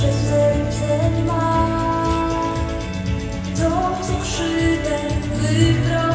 że serce ma, to co krzywdę wybrał.